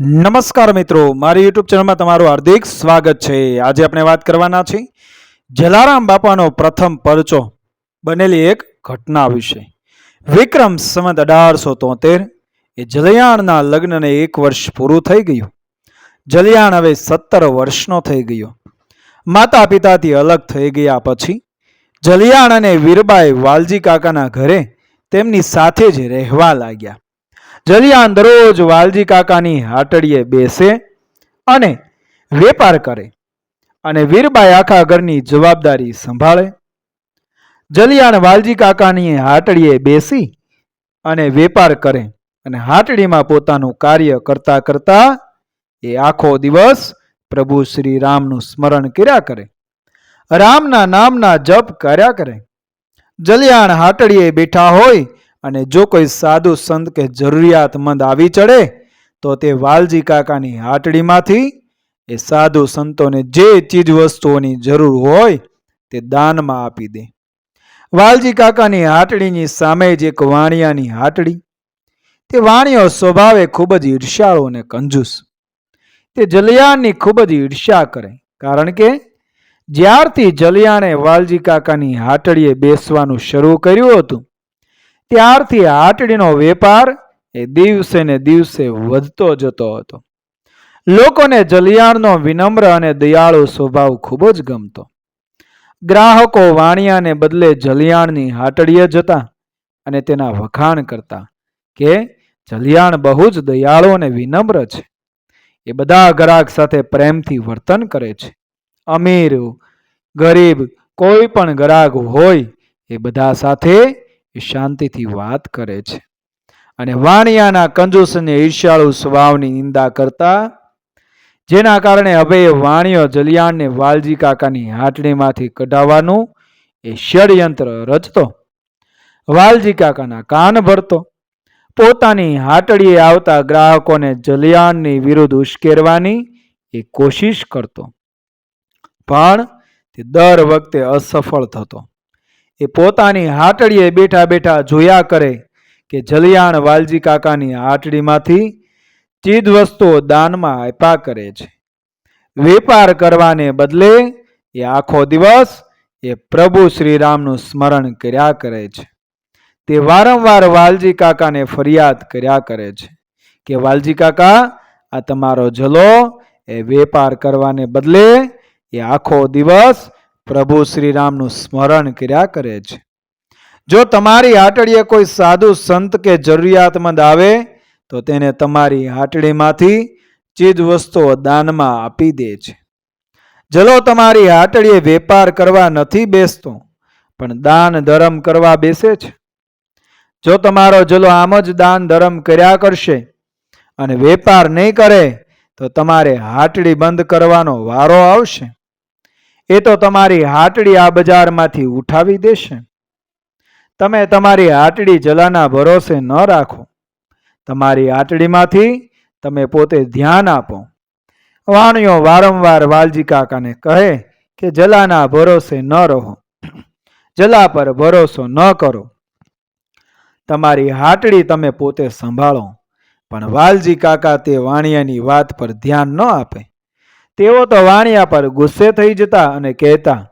નમસ્કાર મિત્રો, મારી યુટ્યુબ ચેનલમાં તમારું હાર્દિક સ્વાગત છે. આજે આપણે વાત કરવાના છીએ જલારામ બાપાનો પ્રથમ પરચો બનેલી એક ઘટના વિશે. વિક્રમ સંવત અઢારસો તોતેર એ જલિયાણના લગ્નને એક વર્ષ પૂરું થઈ ગયું. જલિયાણ હવે સત્તર વર્ષનો થઈ ગયો. માતા પિતાથી અલગ થઈ ગયા પછી જલિયાણ અને વીરબાઈ વાલજી કાકાના ઘરે તેમની સાથે જ રહેવા લાગ્યા. જલિયાણ દરરોજ વાલજી કાકાની હાટડીએ બેસે અને વેપાર કરે અને વીરબાઈ આખા ઘરની જવાબદારી સંભાળે. જલિયાણ વાલજી કાકાની હાટડીએ બેસી અને વેપાર કરે અને હાટડીમાં પોતાનું કાર્ય કરતા કરતા એ આખો દિવસ પ્રભુ શ્રી રામનું સ્મરણ કર્યા કરે. રામના નામના જપ કર્યા કરે. જલિયાણ હાટડીએ બેઠા હોય અને જો કોઈ સાધુ સંત કે જરૂરિયાતમંદ આવી ચડે, તો તે વાલજી કાકાની હાટડીમાંથી એ સાધુ સંતોને જે ચીજ વસ્તુઓની જરૂર હોય તે દાનમાં આપી દે. વાલજી કાકાની હાટડીની સામે જ એક વાણિયાની હાટડી. તે વાણિયો સ્વભાવે ખૂબ જ ઈર્ષ્યાળુ અને કંજૂસ. તે જલિયાણની ખૂબ જ ઈર્ષ્યા કરે, કારણ કે જ્યારથી જલિયાણે વાલજી કાકાની હાટડીએ બેસવાનું શરૂ કર્યું હતું ત્યારથી આટડીનો વેપાર એ દિવસે ને દિવસે વધતો જતો હતો. લોકોને જલિયાણનો વિનમ્ર અને દયાળુ સ્વભાવ ખૂબ જ ગમતો. ગ્રાહકો વાણિયાને બદલે જલિયાણની હાટડીએ જતા અને તેના વખાણ કરતા કે જલિયાણ બહુ જ દયાળુ અને વિનમ્ર છે. એ બધા ગ્રાહક સાથે પ્રેમથી વર્તન કરે છે. અમીર, ગરીબ, કોઈ પણ ગ્રાહક હોય એ બધા સાથે એ શાંતિથી વાત કરે છે. અને વાણિયાના કંજૂસ અને ઈર્ષ્યાળુ સ્વભાવની નિંદા કરતા, જેના કારણે હવે વાણિયો જલિયાણને વાલજી કાકાની હાટડીમાંથી કઢાવવાનું એ ષડયંત્ર રચતો. વાલજી કાકાના કાન ભરતો. પોતાની હાટડીએ આવતા ગ્રાહકોને જલિયાણની વિરુદ્ધ ઉશ્કેરવાની એ કોશિશ કરતો. પણ તે દર વખતે અસફળ થતો. એ પોતાની હાટડીએ બેઠા બેઠા જોયા કરે કે જલિયાણ વાલજી કાકાની હાટડીમાંથી ચીજ વસ્તુઓ દાનમાં આપ્યા કરે છે. વેપાર કરવાને બદલે એ આખો દિવસ એ પ્રભુ શ્રી રામનું સ્મરણ કર્યા કરે છે. તે વારંવાર વાલજી કાકાને ફરિયાદ કર્યા કરે છે કે વાલજી કાકા, આ તમારો જલો એ વેપાર કરવાને બદલે એ આખો દિવસ પ્રભુ શ્રીરામનું સ્મરણ કર્યા કરે છે. જો તમારી હાટડીએ કોઈ સાધુ સંત કે જરૂરિયાતમંદ આવે, તો તેને તમારી હાટડીમાંથી ચીજ વસ્તુઓ દાનમાં આપી દે છે. જલો તમારી હાટડીએ વેપાર કરવા નથી બેસતો, પણ દાન ધર્મ કરવા બેસે છે. જો તમારો જલો આમ જ દાન ધર્મ કર્યા કરશે અને વેપાર નહીં કરે, તો તમારે હાટડી બંધ કરવાનો વારો આવશે. એ તો તમારી હાટડી આ બજારમાંથી ઉઠાવી દેશે. તમે તમારી હાટડી જલાના ભરોસે ન રાખો. તમારી હાટડીમાંથી તમે પોતે ધ્યાન આપો. વાણીઓ વારંવાર વાલજી કાકાને કહે કે જલાના ભરોસે ન રહો. જલા પર ભરોસો ન કરો. તમારી હાટડી તમે પોતે સંભાળો. પણ વાલજી કાકા તે વાણિયાની વાત પર ધ્યાન ન આપે. તેઓ તો વાણિયા પર ગુસ્સે થઈ જતા અને કહેતા,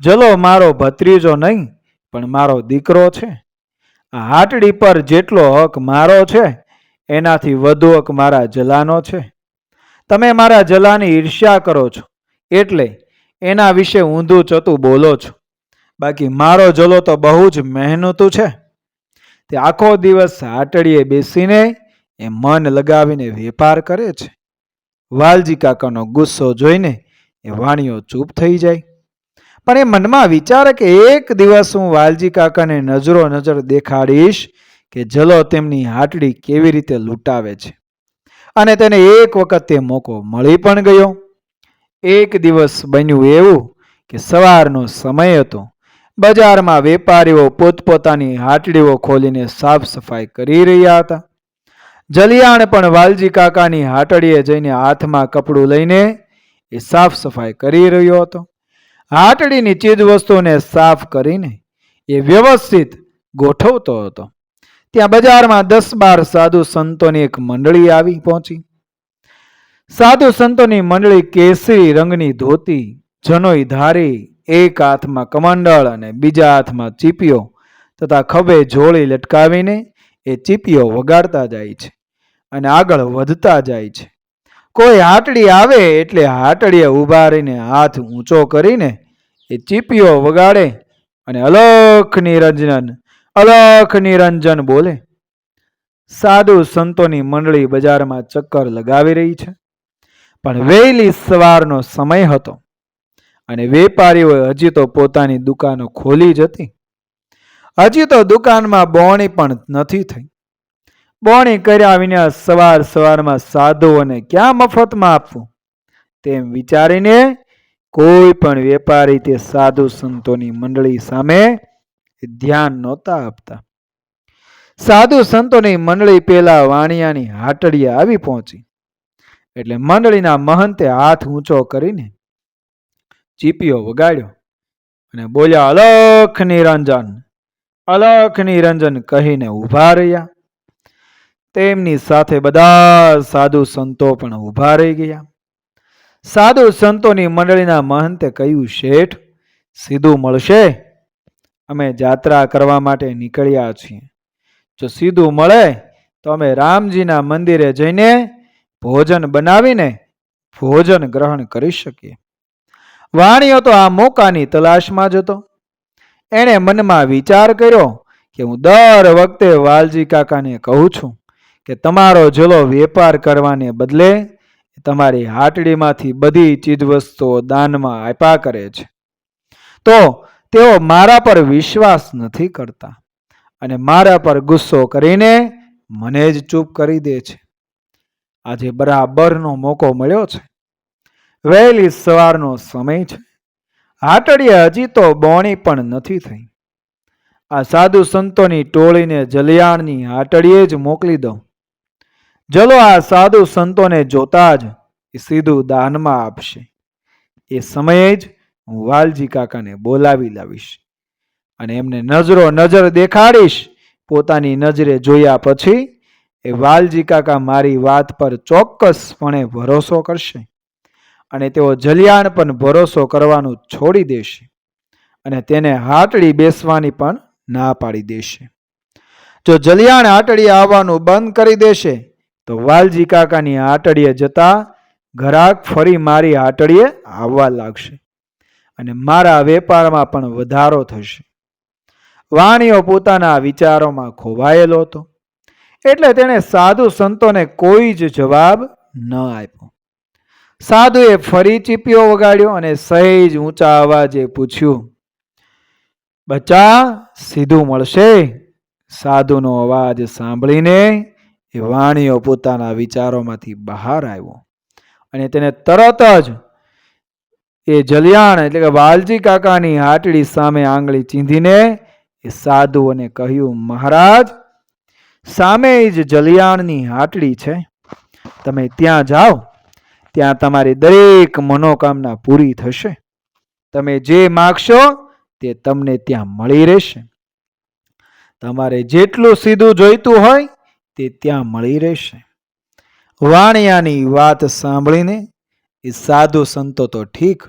જલો મારો ભત્રીજો નહીં, પણ મારો દીકરો છે. આ હાટડી પર જેટલો હક મારો છે, એનાથી વધુ હક મારા જલાનો છે. તમે મારા જલાની ઈર્ષ્યા કરો છો, એટલે એના વિશે ઊંધું ચતું બોલો છો. બાકી મારો જલો તો બહુ જ મહેનતું છે. તે આખો દિવસ હાટડીએ બેસીને એ મન લગાવીને વેપાર કરે છે. વાલજી કાકાનો ગુસ્સો જોઈને એ વાણીઓ ચૂપ થઈ જાય. પણ એ મનમાં વિચારે કે એક દિવસ હું વાલજી કાકાને નજરો નજર દેખાડીશ કે જલો તેમની હાટડી કેવી રીતે લૂંટાવે છે. અને તેને એક વખત તે મોકો મળી પણ ગયો. એક દિવસ બન્યું એવું કે સવારનો સમય હતો. બજારમાં વેપારીઓ પોતપોતાની હાટડીઓ ખોલીને સાફ સફાઈ કરી રહ્યા હતા. જલિયાણ પણ વાલજી કાકાની હાટડીએ જઈને હાથમાં કપડું લઈને એ સાફ સફાઈ કરી રહ્યો હતો. હાટડીની ચીજ વસ્તુને સાફ કરીને એ વ્યવસ્થિત ગોઠવતો હતો. ત્યાં બજારમાં દસ બાર સાધુ સંતોની એક મંડળી આવી પહોંચી. સાધુ સંતોની મંડળી કેસરી રંગની ધોતી, જનોઈ ધારી, એક હાથમાં કમંડળ અને બીજા હાથમાં ચીપીઓ તથા ખભે જોળી લટકાવીને એ ચીપીઓ વગાડતા જાય છે. અને આગળ વધતા જાય છે. કોઈ હાટડી આવે એટલે હાટડીએ ઊભા રહીને હાથ ઊંચો કરીને એ ચીપીઓ વગાડે અને અલખ નિરંજન અલખ નિરંજન બોલે. સાધુ સંતોની મંડળી બજારમાં ચક્કર લગાવી રહી છે. પણ વહેલી સવારનો સમય હતો અને વેપારીઓએ હજી તો પોતાની દુકાનો ખોલી જ હતી. હજી તો દુકાનમાં બોણી પણ નથી થઈ. બોણી કર્યા વિના સવાર સવારમાં સાધુઓને ક્યાં મફતમાં આપવું? તેમ વિચારીને કોઈ પણ વેપારી તે સાધુ સંતોની મંડળી સામે ધ્યાન નહોતા આપતા. સાધુ સંતોની મંડળી પેલા વાણિયાની હાટડીએ આવી પહોંચી. એટલે મંડળીના મહંતે હાથ ઊંચો કરીને ચીપીઓ વગાડ્યો અને બોલ્યા, અલખ નિરંજન. અલખ નિરંજન કહીને ઊભા રહ્યા. તેમની સાથે બધા સાધુ સંતો પણ ઊભા રહી ગયા. સાધુ સંતોની મંડળીના મહંતે કહ્યું, શેઠ, સીધું મળશે? અમે જાત્રા કરવા માટે નીકળ્યા છીએ. જો સીધું મળે, તો અમે રામજીના મંદિરે જઈને ભોજન બનાવીને ભોજન ગ્રહણ કરી શકીએ. વાણીઓ તો આ મોકાની તલાશમાં જ હતો. એણે મનમાં વિચાર કર્યો કે હું દર વખતે વાલજી કાકાને કહું છું કે તમારો જલો વેપાર કરવાને બદલે તમારી હાટડીમાંથી બધી ચીજવસ્તુઓ દાનમાં આપ્યા કરે છે. તો તેઓ મારા પર વિશ્વાસ નથી કરતા અને મારા પર ગુસ્સો કરીને મને જ ચૂપ કરી દે છે. આજે બરાબરનો મોકો મળ્યો છે. વહેલી સવારનો સમય છે. હાટડીએ હજી તો બોણી પણ નથી થઈ. આ સાધુ સંતોની ટોળીને જલિયાણની હાટડીએ જ મોકલી દો જલો આ સાધુ સંતોને જોતા જ એ સીધું દાનમાં આપશે. એ સમયે જ હું વાલજી કાકાને બોલાવી લાવીશ અને એમને નજરો નજર દેખાડીશ. પોતાની નજરે જોયા પછી એ વાલજી કાકા મારી વાત પર ચોક્કસપણે ભરોસો કરશે અને તેઓ જલિયાણ પણ ભરોસો કરવાનું છોડી દેશે અને તેને હાટડી બેસવાની પણ ના પાડી દેશે. જો જલિયાણ હાટડી આવવાનું બંધ કરી દેશે તો વાલજી કાકાની આટડીએ જતા ઘરાક ફરી મારી આટડીએ આવવા લાગશે અને મારા વેપારમાં પણ વધારો થશે. વાણીઓ પોતાના વિચારોમાં ખોવાયેલો હતો. એટલે તેણે સાધુ સંતોને કોઈ જ જવાબ ન આપ્યો. સાધુએ ફરી ચીપીઓ વગાડ્યો અને સહેજ ઊંચા અવાજે પૂછ્યું, બચ્ચા, સીધું મળશે? સાધુનો અવાજ સાંભળીને એ વાણીઓ પોતાના વિચારોમાંથી બહાર આવ્યો. અને તેને તરત જ એ જલિયાણ એટલે કે વાલજી કાકાની હાટડી સામે આંગળી ચીંધીને એ સાધુઓને કહ્યું, મહારાજ, સામે જ જલિયાણની હાટડી છે. તમે ત્યાં જાઓ. ત્યાં તમારી દરેક મનોકામના પૂરી થશે. તમે જે માગશો તે તમને ત્યાં મળી રહેશે. તમારે જેટલું સીધું જોઈતું હોય તે ત્યાં મળી રહેશે. વાણિયાની વાત સાંભળીને એ સાધુ સંતો તો ઠીક.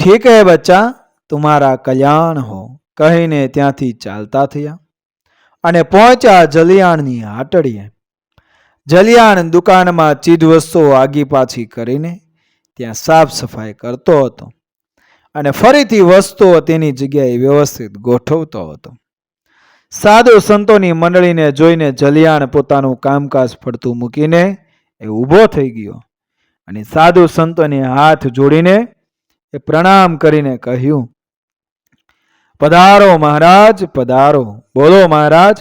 ઠીક હે બચ્ચા, તુમારા કલ્યાણ હો. કહીને ત્યાંથી ચાલતા થયા અને પહોંચ્યા જલિયાણની હાટડીએ જલિયાણ દુકાનમાં ચીજવસ્તુઓ આગી પાછી કરીને ત્યાં સાફ સફાઈ કરતો હતો અને ફરીથી વસ્તુઓ તેની જગ્યાએ વ્યવસ્થિત ગોઠવતો હતો. સાધુ સંતોની મંડળીને જોઈને જલિયાણ પોતાનું કામકાજ પડતું મૂકીને એ ઊભો થઈ ગયો અને સાધુ સંતોને હાથ જોડીને એ પ્રણામ કરીને કહ્યું, પધારો મહારાજ, પધારો. બોલો મહારાજ,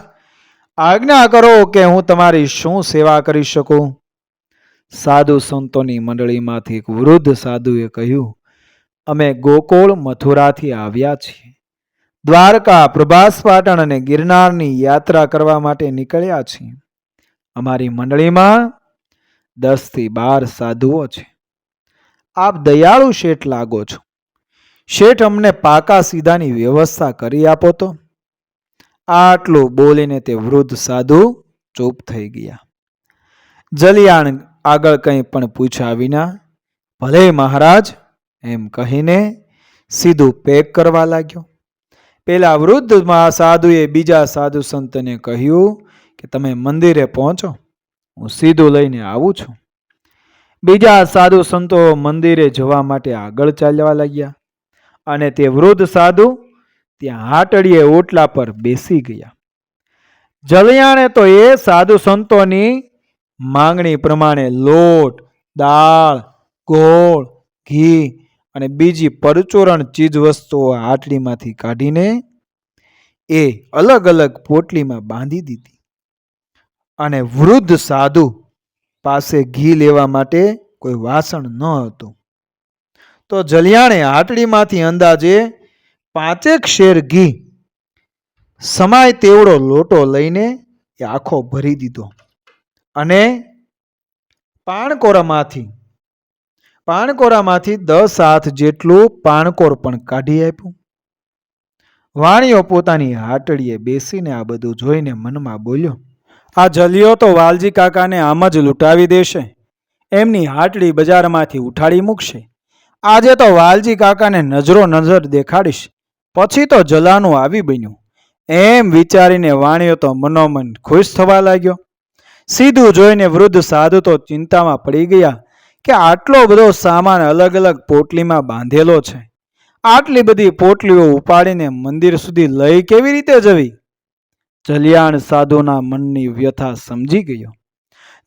આજ્ઞા કરો કે હું તમારી શું સેવા કરી શકું? સાધુ સંતોની મંડળીમાંથી એક વૃદ્ધ સાધુએ કહ્યું, અમે ગોકુળ મથુરાથી આવ્યા છીએ. દ્વારકા, પ્રભાસ પાટણ અને ગિરનારની યાત્રા કરવા માટે નીકળ્યા છીએ. અમારી મંડળીમાં દસથી બાર સાધુઓ છે. આપ દયાળુ શેઠ લાગો છો. શેઠ અમને પાકા સીધાની વ્યવસ્થા કરી આપો તો. આટલું બોલીને તે વૃદ્ધ સાધુ ચૂપ થઈ ગયા. જલિયાણ આગળ કંઈ પણ પૂછ્યા વિના, ભલે મહારાજ, એમ કહીને સીધું પેક કરવા લાગ્યો. પેલા વૃદ્ધ સાધુએ બીજા સાધુ સંતને કહ્યું કે તમે મંદિરે પહોંચો, હું સીધું લઈને આવું છું. બીજા સાધુ સંતો મંદિરે જવા માટે આગળ ચાલવા લાગ્યા અને તે વૃદ્ધ સાધુ ત્યાં હાટડીએ ઓટલા પર બેસી ગયા. જલિયાણે તો એ સાધુ સંતોની માંગણી પ્રમાણે લોટ, દાળ, ગોળ, ઘી અને બીજી પરચોરણ ચીજ વસ્તુઓ હાટડીમાંથી કાઢીને એ અલગ અલગ પોટલીમાં બાંધી દીધી. અને વૃદ્ધ સાધુ પાસે ઘી લેવા માટે કોઈ વાસણ ન હતું. તો જલિયાણે આટલીમાંથી અંદાજે પાંચેક શેર ઘી સમાય તેવડો લોટો લઈને એ આખો ભરી દીધો. અને પાણકોરામાંથી પાણકોરામાંથી દસ હાથ જેટલું પાણકોર પણ કાઢી આપ્યું. વાણીઓ પોતાની હાટડીએ બેસીને આ બધું જોઈને મનમાં બોલ્યો, આ જલિયો તો વાલજી કાકાને આમ જ લૂંટાવી દેશે. એમની હાટડી બજારમાંથી ઉઠાડી મૂકશે. આજે તો વાલજી કાકાને નજરો નજર દેખાડીશ. પછી તો જલાનું આવી બન્યું. એમ વિચારીને વાણીઓ તો મનોમન ખુશ થવા લાગ્યો. સીધું જોઈને વૃદ્ધ સાધુ તો ચિંતામાં પડી ગયા. કે આટલો બધો સામાન અલગ અલગ પોટલીમાં બાંધેલો છે? આટલી બધી પોટલીઓ ઉપાડીને મંદિર સુધી લઈ કેવી રીતે જવી? જલિયાણ સાધુના મનની વ્યથા સમજી ગયો.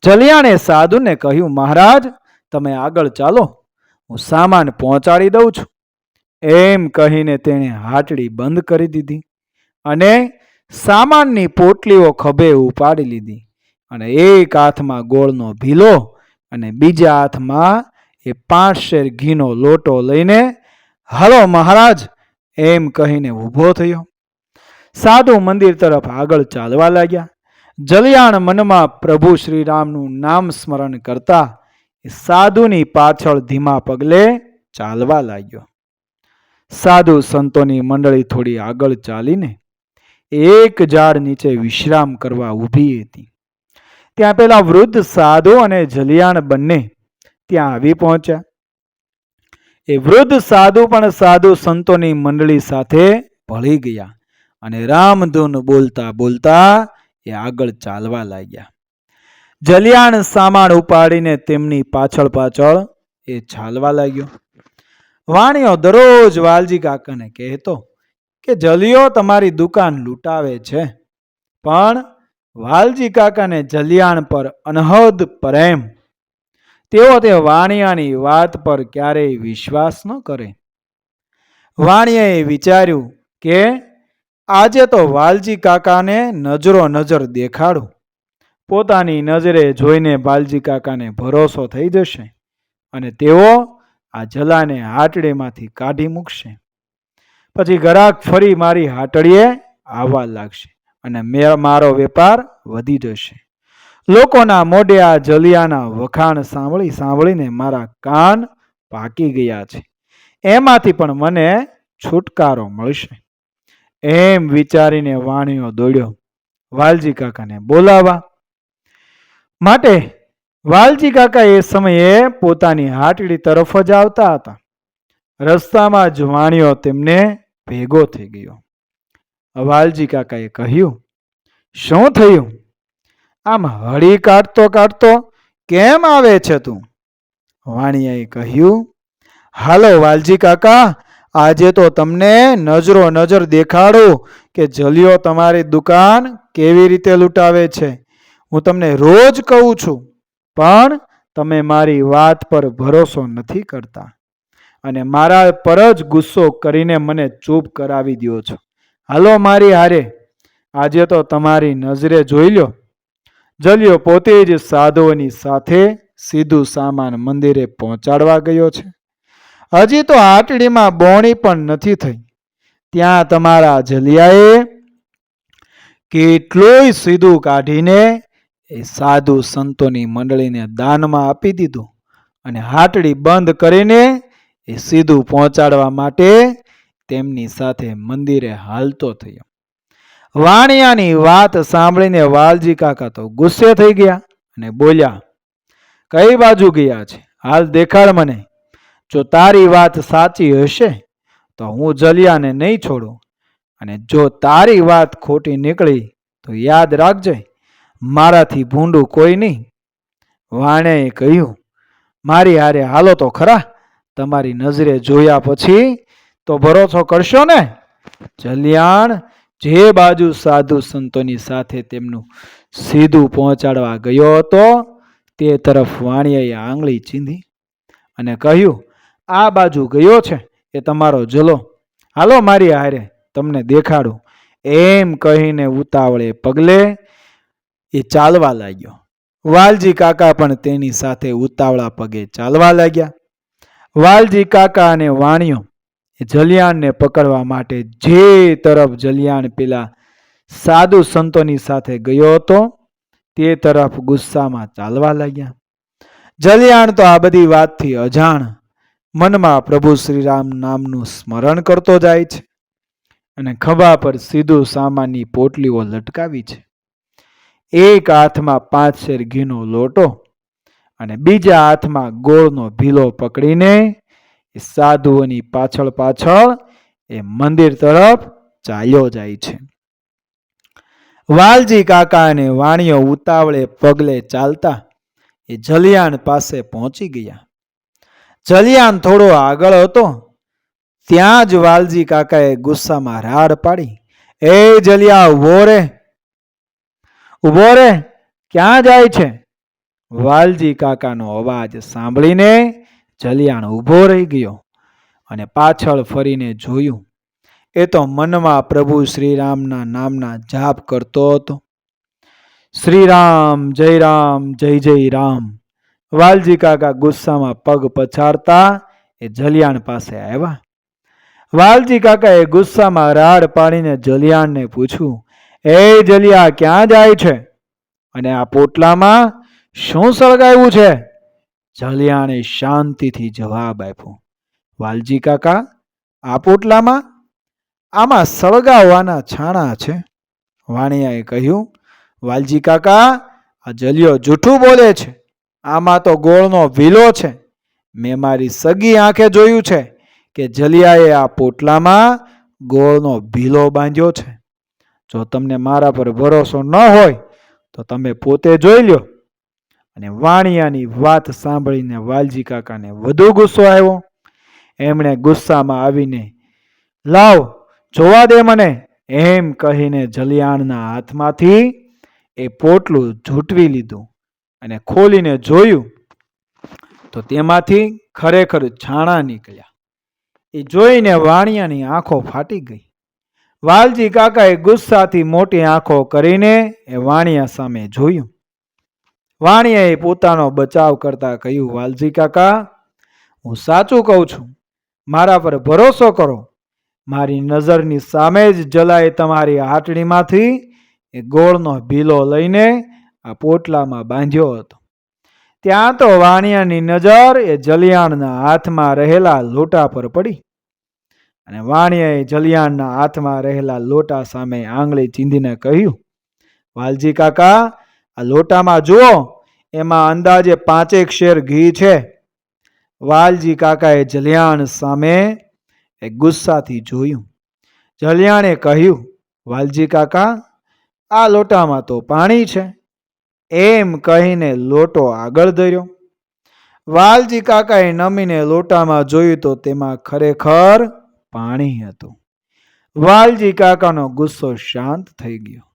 જલિયાણે સાધુને કહ્યું, મહારાજ, તમે આગળ ચાલો. હું સામાન પહોંચાડી દઉં છું. એમ કહીને તેણે હાટડી બંધ કરી દીધી અને સામાનની પોટલીઓ ખભે ઉપાડી લીધી અને એક હાથમાં ગોળનો ભીલો અને બીજા હાથમાં એ પાંચ શેર ઘીનો લોટો લઈને, હાલો મહારાજ, એમ કહીને ઊભો થયો. સાધુ મંદિર તરફ આગળ ચાલવા લાગ્યા. જલિયાણ મનમાં પ્રભુ શ્રીરામનું નામ સ્મરણ કરતા એ સાધુની પાછળ ધીમા પગલે ચાલવા લાગ્યો. સાધુ સંતોની મંડળી થોડી આગળ ચાલીને એક ઝાડ નીચે વિશ્રામ કરવા ઊભી હતી. ત્યાં પેલા વૃદ્ધ સાધુ અને જલિયાણ બંને ત્યાં આવી પહોંચ્યા. એ વૃદ્ધ સાધુ પણ સાધુ સંતોની મંડળી સાથે ભળી ગયા અને રામધૂન બોલતા બોલતા એ આગળ ચાલવા લાગ્યા. જલિયાણ સામાન ઉપાડીને તેમની પાછળ પાછળ એ ચાલવા લાગ્યો. વાણીઓ દરરોજ વાલજી કાકાને કહેતો કે જલિયો તમારી દુકાન લૂંટાવે છે, પણ વાલજી કાકાને જલિયાણ પર અનહદ પ્રેમ. તેઓ તે વાણિયાની વાત પર ક્યારેય વિશ્વાસ ન કરે. વાણિયાએ વિચાર્યું કે આજે તો વાલજી કાકાને નજરો નજર દેખાડું. પોતાની નજરે જોઈને વાલજી કાકાને ભરોસો થઈ જશે અને તેઓ આ જલાને હાટડીમાંથી કાઢી મૂકશે. પછી ગરાક ફરી મારી હાટડીએ આવવા લાગશે. અને મારો વેપાર વધી જશે. લોકોના મોઢે આ જલિયાના વખાણ સાંભળી સાંભળીને મારા કાન પાકી ગયા છે. એમાંથી પણ મને છુટકારો મળશે. એમ વિચારીને વાણીઓ દોડ્યો. વાલજી કાકાને બોલાવા. માટે વાલજી કાકા એ સમયે પોતાની હાટડી તરફ જ આવતા હતા. રસ્તામાં જ વાણીઓ તેમને ભેગો થઈ ગયો. વાલજી કાકાએ કહ્યું, શું થયું? આમ હળી કાઢતો કાઢતો કેમ આવે છે તું? વાણિયાએ કહ્યું, હાલો વાલજી કાકા આજે તો તમને નજરો નજર દેખાડું કે જલિયો તમારી દુકાન કેવી રીતે લૂંટાવે છે. હું તમને રોજ કહું છું, પણ તમે મારી વાત પર ભરોસો નથી કરતા. અને મારા પર જ ગુસ્સો કરીને મને ચૂપ કરાવી દો છો. હાલો મારી હારે. આજે તો તમારી નજરે જોઈ લ્યો. જલિયો પોતે જ સાધુઓની સાથે સીધું સામાન મંદિરે પહોંચાડવા ગયો છે. હજી તો આટડીમાં બોણી પણ નથી થઈ. ત્યાં તમારા જલિયાએ કેટલુંય સીધું કાઢીને એ સાધુ સંતોની મંડળીને દાનમાં આપી દીધું અને હાટડી બંધ કરીને એ સીધું પહોંચાડવા માટે તેમની સાથે મંદિરે હાલતો થયો. વાણિયાની વાત સાંભળીને વાલજી કાકા તો ગુસ્સે થઈ ગયા અને બોલ્યા, કઈ બાજુ ગયા છે? હાલ દેખાડ મને. જો તારી વાત સાચી હશે, તો હું જલિયાને નહીં છોડું. અને જો તારી વાત ખોટી નીકળી, તો યાદ રાખજે, મારાથી ભૂંડું કોઈ નહીં. વાણેએ કહ્યું, મારી હારે હાલો તો ખરા, તમારી નજરે જોયા પછી તો ભરોસો કરશો ને? જલિયાણ જે બાજુ સાધુ સંતોની સાથે તેમનું સીધું પહોંચાડવા ગયો હતો, તે તરફ વાણિયાએ આંગળી ચીંધી અને કહ્યું, આ બાજુ ગયો છે, એ તમારો જલો. હાલો મારી હારે, તમને દેખાડું. એમ કહીને ઉતાવળે પગલે એ ચાલવા લાગ્યો. વાલજી કાકા પણ તેની સાથે ઉતાવળા પગે ચાલવા લાગ્યા. વાલજી કાકા અને વાણિયો જલિયાણને પકડવા માટે જે તરફ જલિયાણ પેલા સાધુ સંતોની સાથે ગયો હતો, તે તરફ ગુસ્સામાં ચાલવા લાગ્યા. જલિયાણ તો આ બધી વાતથી અજાણ મનમાં પ્રભુ શ્રીરામ નામનું સ્મરણ કરતો જાય છે અને ખભા પર સીધું સામાનની પોટલીઓ લટકાવી છે. એક હાથમાં પાંચ શેર ઘીનો લોટો અને બીજા હાથમાં ગોળનો ભીલો પકડીને સાધુઓની પાછળ પાછળ એ મંદિર તરફ ચાલ્યો જાય છે. વાલજી કાકા અને વાણીઓ ઉતાવળે પગલે ચાલતા એ જલિયાણ પાસે પહોંચી ગયા. જલિયાણ થોડો આગળ હતો, ત્યાં જ વાલજી કાકાએ ગુસ્સામાં રાડ પાડી, એ જલિયા, ઊભો રે ઊભો રે, ક્યાં જાય છે? વાલજી કાકાનો અવાજ સાંભળીને જલિયાણ ઊભો રહી ગયો અને પાછળ ફરીને જોયું. એ તો મનમાં પ્રભુ શ્રીરામના નામના જાપ કરતો હતો. શ્રીરામ, જય રામ, જય જય રામ. વાલજી કાકા ગુસ્સામાં પગ પછાડતા એ જલિયાણ પાસે આવ્યા. વાલજી કાકાએ ગુસ્સામાં રાડ પાડીને જલિયાણને પૂછ્યું, એ જલિયા ક્યાં જાય છે? અને આ પોટલામાં શું સળગાવ્યું છે? જલિયાણે શાંતિથી જવાબ આપ્યો, વાલજી કાકા, આ પોટલામાં? આમાં સળગાવવાના છાણા છે. વાણિયાએ કહ્યું, વાલજી કાકા, આ જલિયો જૂઠું બોલે છે. આમાં તો ગોળનો ભીલો છે. મેં મારી સગી આંખે જોયું છે કે જલિયાએ આ પોટલામાં ગોળનો ભીલો બાંધ્યો છે. જો તમને મારા પર ભરોસો ન હોય, તો તમે પોતે જોઈ લ્યો. અને વાણિયાની વાત સાંભળીને વાલજી કાકાને વધુ ગુસ્સો આવ્યો. એમણે ગુસ્સામાં આવીને, લાવ, જોવા દે મને. એમ કહીને જલિયાણના હાથમાંથી એ પોટલું ઝૂંટવી લીધું અને ખોલીને જોયું તો તેમાંથી ખરેખર છાણા નીકળ્યા. એ જોઈને વાણિયાની આંખો ફાટી ગઈ. વાલજી કાકાએ ગુસ્સાથી મોટી આંખો કરીને એ વાણિયા સામે જોયું. વાણિયાએ પોતાનો બચાવ કરતા કહ્યું, વાલજી કાકા, હું સાચું કહું છું. મારા પર ભરોસો કરો. મારી નજરની સામે જ જલાએ તમારી હાટડીમાંથી એ ગોળનો ભીલો લઈને આ પોટલામાં બાંધ્યો હતો. ત્યાં તો વાણિયાની નજર એ જલિયાણના હાથમાં રહેલા લોટા પર પડી. અને વાણિયાએ જલિયાણના હાથમાં રહેલા લોટા સામે આંગળી ચીંધીને કહ્યું, વાલજી કાકા આ લોટામાં જુઓ, એમાં અંદાજે પાંચેક શેર ઘી છે. વાલજી કાકાએ જલિયાણ સામે એ ગુસ્સાથી જોયું. જલિયાણે કહ્યું, વાલજી કાકા, આ લોટામાં તો પાણી છે. એમ કહીને લોટો આગળ ધર્યો. વાલજી કાકાએ નમીને લોટામાં જોયું તો તેમાં ખરેખર પાણી હતું. વાલજી કાકાનો ગુસ્સો શાંત થઈ ગયો.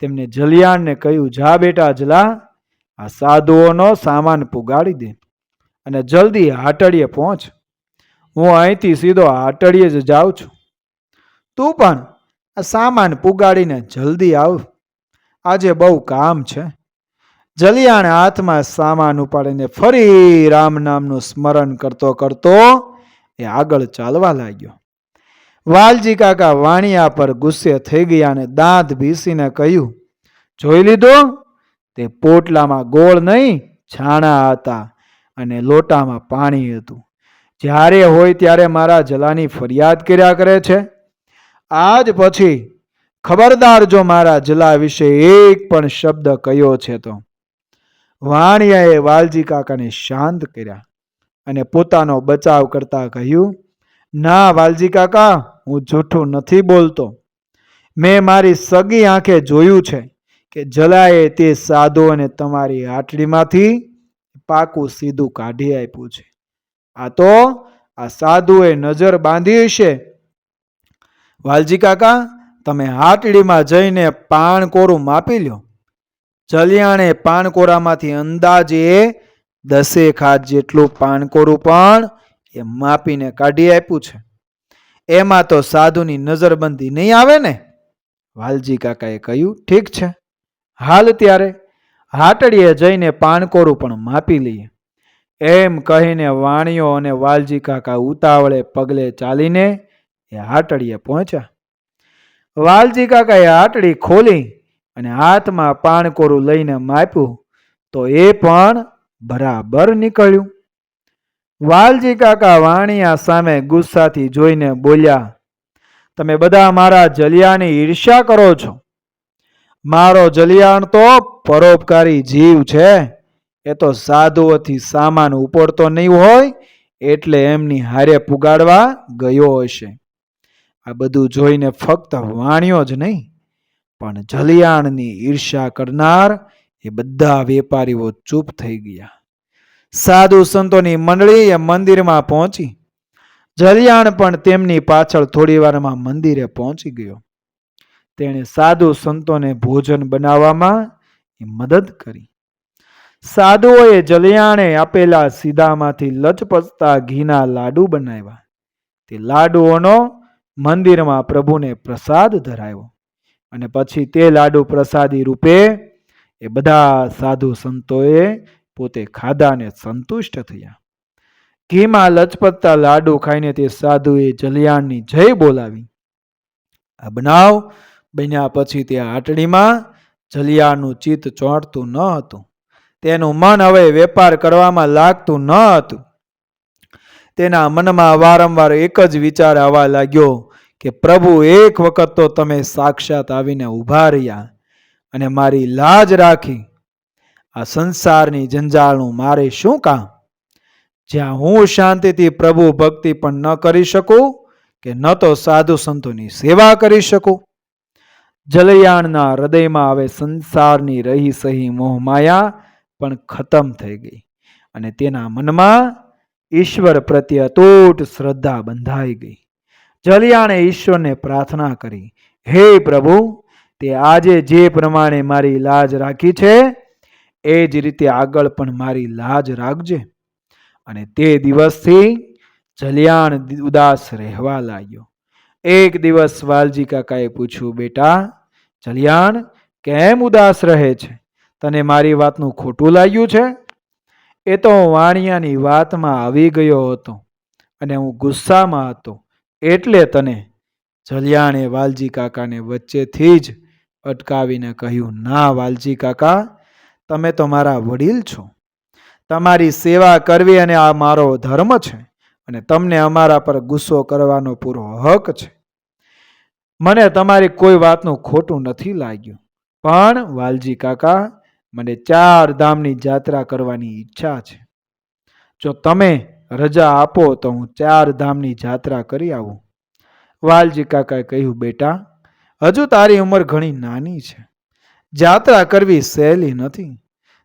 તેમને જલિયાણને કહ્યું, જા બેટા, જલા, આ સાધુઓનો સામાન પુગાડી દે અને જલ્દી હાટડીએ પહોંચ. હું અહીંથી સીધો હાટડીએ જ જાઉં છું. તું પણ આ સામાન પુગાડીને જલ્દી આવ. આજે બહુ કામ છે. જલિયાણે હાથમાં સામાન ઉપાડીને ફરી રામ નામનું સ્મરણ કરતો કરતો એ આગળ ચાલવા લાગ્યો. વાલજી કાકા વાણિયા પર ગુસ્સે થઈ ગયા અને દાંત ભીસીને કહ્યું, જોઈ લીધો? તે પોટલામાં ગોળ નહીં, છાણા હતા અને લોટામાં પાણી હતું. જ્યારે હોય ત્યારે મારા જલાની ફરિયાદ કર્યા કરે છે. આજ પછી ખબરદાર જો મારા જલા વિશે એક પણ શબ્દ કયો છે તો. વાણિયાએ વાલજી કાકાને શાંત કર્યા અને પોતાનો બચાવ કરતા કહ્યું, ના વાલજી કાકા હું જૂઠું નથી બોલતો. મેં મારી સગી આંખે જોયું છે કે જલાએ તે સાધુઓને તમારી આટલીમાંથી પાકું સીધું કાઢી આપ્યું છે. આ તો આ સાધુએ નજર બાંધી હશે વાલજી કાકા, તમે હાટડીમાં જઈને પાણકોરું માપી લ્યો જલિયાણે પાણકોરામાંથી અંદાજે દસેક હાથ જેટલું પાણકોરું પણ એ માપીને કાઢી આપ્યું છે. એમાં તો સાધુની નજરબંધી નહીં આવે ને? વાલજી કાકાએ કહ્યું, ઠીક છે. હાલ ત્યારે હાટડીએ જઈને પાણકોરું પણ માપી લઈએ. એમ કહીને વાણીઓ અને વાલજી કાકા ઉતાવળે પગલે ચાલીને એ હાટડીએ પહોંચ્યા. વાલજી કાકાએ હાટડી ખોલી અને હાથમાં પાણકોરું લઈને માપ્યું, તો એ પણ બરાબર નીકળ્યું. વાલજી કાકા વાણિયા સામે ગુસ્સાથી જોઈને બોલ્યા, તમે બધા મારા જલિયાની ઈર્ષ્યા કરો છો. મારો જલિયાણ તો પરોપકારી જીવ છે. એ તો સાધુઓથી સામાન ઉપડતો નહીં હોય, એટલે એમની હારે પુગાડવા ગયો હશે. આ બધું જોઈને ફક્ત વાણ્યો જ નહીં, પણ જલિયાણની ઈર્ષ્યા કરનાર એ બધા વેપારીઓ ચૂપ થઈ ગયા. સાધુ સંતોની મંડળી એ મંદિરમાં પહોંચી. જલિયાણ પણ તેમની પાછળ થોડી વારમાં મંદિરે પહોંચી ગયો. તેણે સાધુ સંતોને ભોજન બનાવવામાં મદદ કરી. સાધુઓએ જલિયાણે આપેલા સીધામાંથી લચપચતા ઘીના લાડુ બનાવ્યા. તે લાડુઓનો મંદિરમાં પ્રભુને પ્રસાદ ધરાવ્યો અને પછી તે લાડુ પ્રસાદી રૂપે એ બધા સાધુ સંતોએ પોતે ખાધા ને સંતુષ્ટ થયા. ઘીમાં લચપતતા લાડુ ખાઈને તે સાધુએ જલિયાણની જય બોલાવી. આ બનાવ બન્યા પછી તે આટડીમાં જલિયાણનું ચિત્ત ચોંટતું ન હતું. તેનું મન હવે વેપાર કરવામાં લાગતું ન હતું. તેના મનમાં વારંવાર એક જ વિચાર આવવા લાગ્યો કે, પ્રભુ, એક વખત તો તમે સાક્ષાત આવીને ઊભા રહ્યા અને મારી લાજ રાખી આ સંસારની જંજાળનું મારે શું કામ? જ્યાં હું શાંતિથી પ્રભુ ભક્તિ પણ ન કરી શકું કે ન તો સાધુ સંતોની સેવા કરી શકું? જલયાણના હૃદયમાં હવે સંસારની રહી સહી મોહમાયા પણ ખતમ થઈ ગઈ અને તેના મનમાં ઈશ્વર પ્રત્યે અતૂટ શ્રદ્ધા બંધાઈ ગઈ. જલિયાણે ઈશ્વરને પ્રાર્થના કરી, હે પ્રભુ, તે આજે જે પ્રમાણે મારી લાજ રાખી છે એ જ રીતે આગળ પણ મારી લાજ રાખજે. અને તે દિવસથી જલિયાણ ઉદાસ રહેવા લાગ્યો. એક દિવસ વાલજી કાકાએ પૂછ્યું, બેટા, જલિયાણ, કેમ ઉદાસ રહે છે? તને મારી વાતનું ખોટું લાગ્યું છે? એ તો વાણિયાની વાતમાં આવી ગયો હતો અને હું ગુસ્સામાં હતો. એટલે તને જલિયાણે વાલજી કાકાને વચ્ચેથી જ અટકાવીને કહ્યું, ના, વાલજી કાકા તમે તો મારા વડીલ છો. તમારી સેવા કરવી અને આ મારો ધર્મ છે અને તમને અમારા પર ગુસ્સો કરવાનો પૂરો હક છે. મને તમારી કોઈ વાતનું ખોટું નથી લાગ્યું. પણ વાલજી કાકા, મને ચાર ધામની જાત્રા કરવાની ઈચ્છા છે. જો તમે રજા આપો તો હું ચાર ધામની જાત્રા કરી આવું. વાલજી કાકાએ કહ્યું, બેટા, હજુ તારી ઉંમર ઘણી નાની છે. જાત્રા કરવી સહેલી નથી.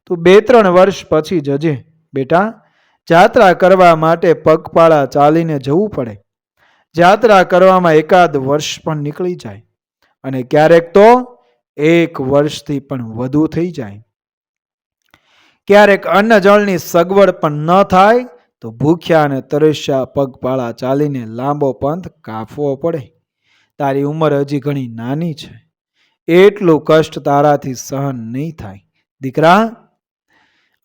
તું બે ત્રણ વર્ષ પછી જજે, બેટા. જાત્રા કરવા માટે પગપાળા ચાલીને જવું પડે. જાત્રા કરવામાં એકાદ વર્ષ પણ નીકળી જાય અને ક્યારેક તો એક વર્ષથી પણ વધુ થઈ જાય. ક્યારેક અન્ન જળની સગવડ પણ ન થાય તો ભૂખ્યા અને તરસ્યા પગપાળા ચાલીને લાંબો પંથ કાફવો પડે. તારી ઉંમર હજી ઘણી નાની છે. એટલું કષ્ટ તારાથી સહન નહીં થાય. દીકરા,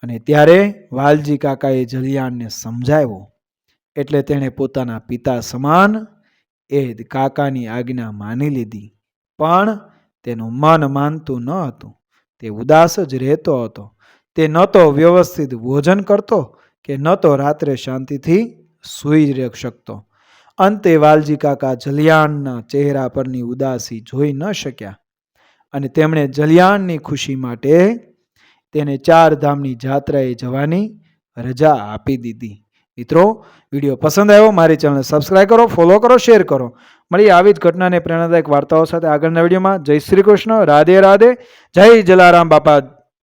અને ત્યારે વાલજી કાકાએ જલિયાણને સમજાવ્યો. એટલે તેણે પોતાના પિતા સમાન એ કાકાની આજ્ઞા માની લીધી. પણ તેનું મન માનતું ન હતું. તે ઉદાસ જ રહેતો હતો. તે ન તો વ્યવસ્થિત ભોજન કરતો કે ન તો રાત્રે શાંતિથી સૂઈ શકતો. અંતે વાલજી કાકા જલિયાણના ચહેરા પરની ઉદાસી જોઈ ન શક્યા. અને તેમણે જલિયાણની ખુશી માટે તેને ચાર ધામની જાત્રાએ જવાની રજા આપી દીધી. મિત્રો, વીડિયો પસંદ આવ્યો, મારી ચેનલ સબસ્ક્રાઈબ કરો ફોલો કરો શેર કરો. મળી આવી જ ઘટનાને પ્રેરણાદાયક વાર્તાઓ સાથે આગળના વિડીયોમાં. જય શ્રી કૃષ્ણ, રાધે રાધે. જય જલારામ બાપા.